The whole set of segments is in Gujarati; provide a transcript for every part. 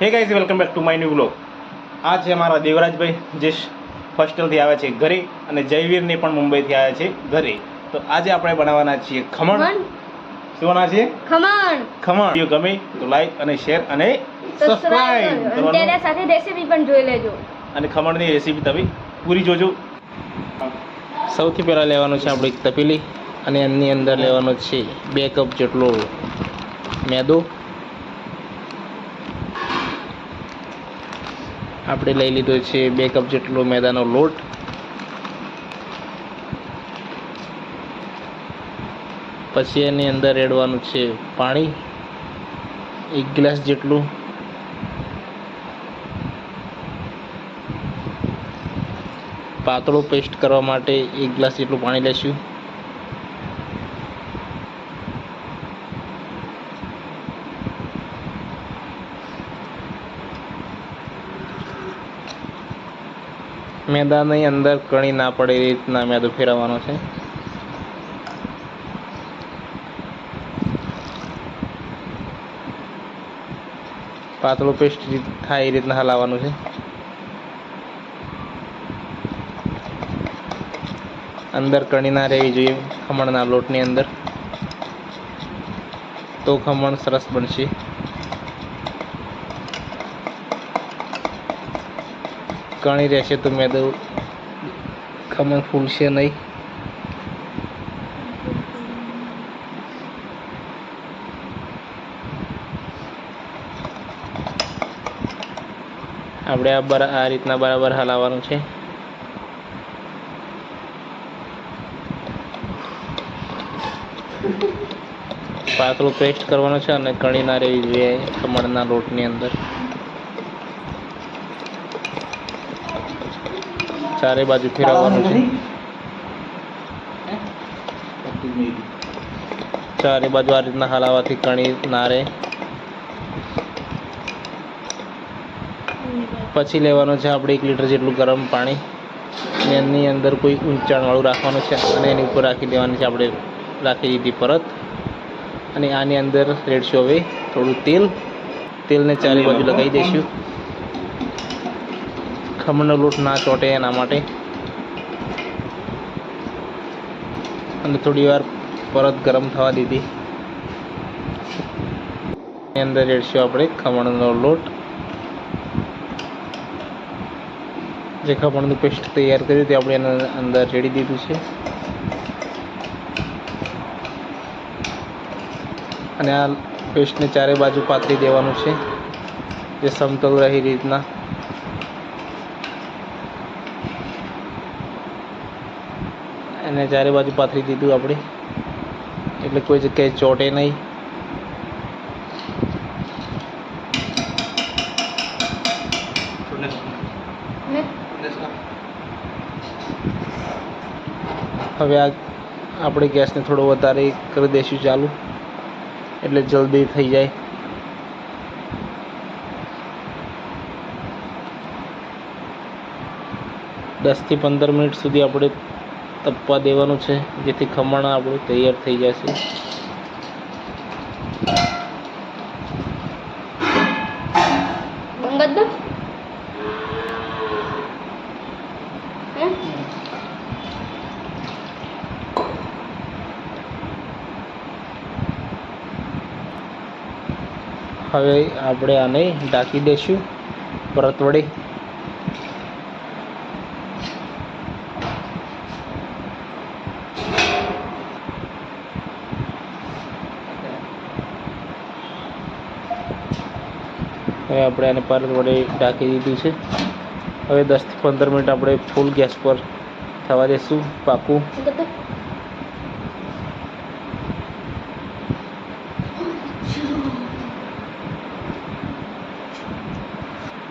Hey guys welcome back to my new blog આ છે અમારા દેવરાજભાઈ જે હોસ્ટેલથી આવ્યા છે ઘરે અને જયવીરને પણ મુંબઈથી આવ્યા છે ઘરે. તો આજે આપણે બનાવવાના છીએ ખમણ. શું છીએ? ખમણ. ખમણ. વીડિયો ગમે તો લાઈક અને શેર અને સબસ્ક્રાઇબ સબસ્ક્રાઇબ તેના સાથે રેસીપી પણ જોઈ લેજો. અને ખમણની રેસીપી તમે પૂરી જોજો. સૌથી પહેલાં લેવાનું છે આપણે એક તપેલી અને એની અંદર લેવાનો છે બે કપ જેટલો મેદો. આપણે લઈ લીધો છે બે કપ જેટલો મેદાનો લોટ. પછી એની અંદર રેડવાનું છે પાણી. એક ગ્લાસ જેટલું. પાતળો પેસ્ટ કરવા માટે એક ગ્લાસ જેટલું પાણી લેશું મેદાની અંદર કણી ના પડે એ રીતના મેદો ફેરવવાનો છે. પાતળો પેસ્ટ થાય એ રીતના હલાવવાનું છે. અંદર કણી ના રહેવી જોઈએ ખમણના લોટની અંદર. તો ખમણ સરસ બનશે. કણી રહેશે તો મેદો ખમણ ફૂલશે નહીં. આપણે આ બરા, આ રીતના બરાબર હલાવવાનું છે. પાતળું પેસ્ટ કરવાનો છે અને કણી ના રહેવી જોઈએ ખમણના લોટની અંદર. ચારે બાજુ ફેરવવાનું છે. ચારે બાજુ આ રીતના હલાવવાથી કણી ના રહે પછી લેવાનું છે આપણે એક લીટર જેટલું ગરમ પાણી. એની અંદર કોઈ ઊંચાણવાળું રાખવાનું છે અને એની ઉપર રાખી દેવાની છે આપણે રાખી દીધી પરત. અને આની અંદર રેડશું હવે થોડું તેલ. તેલને ચારે બાજુ લગાવી દઈશું. ખમણનો લોટ ના ચોટે એના માટે. અને થોડી વાર પરત ગરમ થવા દીધી. એની અંદર રેડશું આપણે ખમણનો લોટ. જે ખમણનું પેસ્ટ તૈયાર કર્યું તે આપણે એના અંદર રેડી દીધું છે. અને આ પેસ્ટને ચારે બાજુ પાથરી દેવાનું છે. જે સમતલ રહે રીતના. એને ચારે બાજુ પાથરી દીધું આપણે. એટલે કોઈ જગ્યાએ ચોટે નહીં. હવે આ આપણે ગેસને થોડો વધારે કરી દઈશું ચાલુ. એટલે જલ્દી થઈ જાય. દસથી પંદર મિનિટ સુધી આપણે તપવા દેવાનું છે જેથી ખમણ આપણું તૈયાર થઈ જશે. હવે આપણે આને ઢાંકી દઈશું પરત વડે હવે આપણે આને પાર વડે ઢાંકી દીધું છે. હવે દસથી પંદર મિનિટ આપણે ફૂલ ગેસ પર થવા દઈશું પાકું.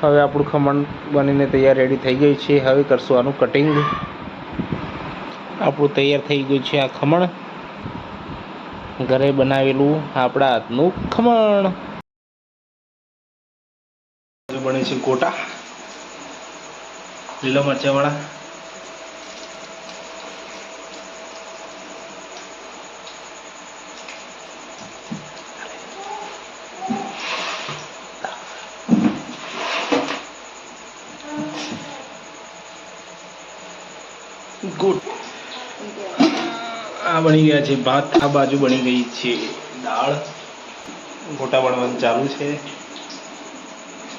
હવે આપણું ખમણ બનીને તૈયાર રેડી થઈ ગયું છે. હવે કરશું આનું કટિંગ આપણું તૈયાર થઈ ગયું છે આ ખમણ. ઘરે બનાવેલું આપણા હાથનું ખમણ. બને છે ગોટા લીલા મરચાવાળા. આ બની ગયા છે ભાત, આ બાજુ બની ગઈ છે દાળ. ગોટા બનવાનું ચાલુ છે.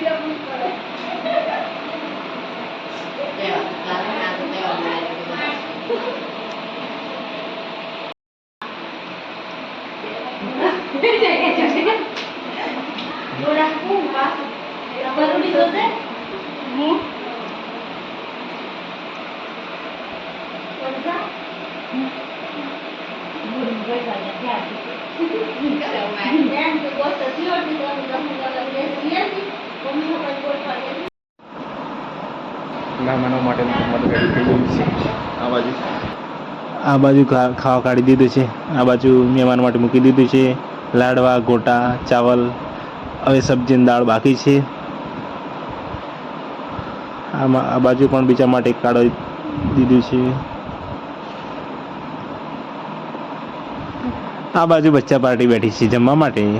રાખડી બાંધવા લો માય ગોડ હેલો ગાઈસ હા તો જે કોઈ બસ મહેમાનો માટેનું જમવાનું રેડી થઈ ગયું છે. આ બાજુ? આ બાજુ ખાવા કાઢી દીધું છે. આ બાજુ મહેમાન માટે મૂકી દીધું છે. લાડવા, ગોટા, ચાવલ, હવે સબ્જી દાળ બાકી છે. આમાં, આ બાજુ પણ બીજા માટે કાઢી દીધું છે. આ બાજુ બચ્ચા પાર્ટી બેઠી છે જમવા માટે.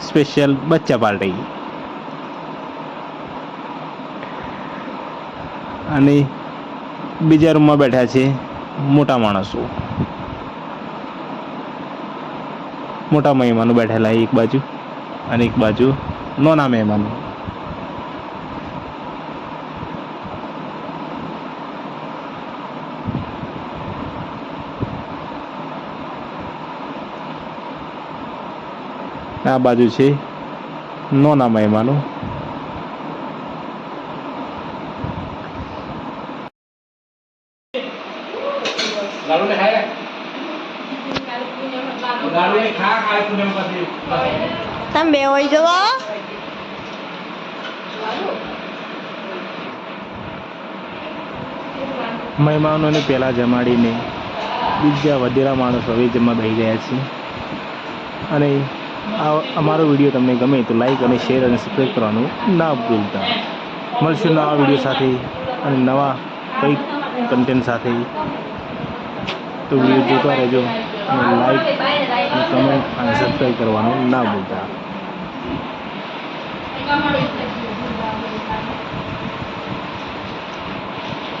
સ્પેશિયલ બચ્ચા પાર્ટી. અને બીજા રૂમમાં બેઠા છે મોટા માણસો. મોટા મહેમાનો બેઠેલા એક બાજુ અને એક બાજુ નોના મહેમાનો. આ બાજુ છે નોના મહેમાનો. લાડુ ને ખાય લાડુ ને ખા ખાય તું એમ પછી તમે બે હોય જવો મહેમાનોને પહેલાં જમાડીને બીજા વધેલા માણસો હવે જમવા બેસી ગયા છે. અને આ અમારો વીડિયો તમને ગમે તો લાઈક અને શેર અને સબસ્ક્રાઈબ કરવાનું ના ભૂલતા. મળશું નવા વીડિયો સાથે અને નવા કંઈક કન્ટેન્ટ સાથે. તો વીડિયો જોતા રહેજો અને લાઈક અને કમેન્ટ અને સબસ્ક્રાઈબ કરવાનું ના ભૂલતા.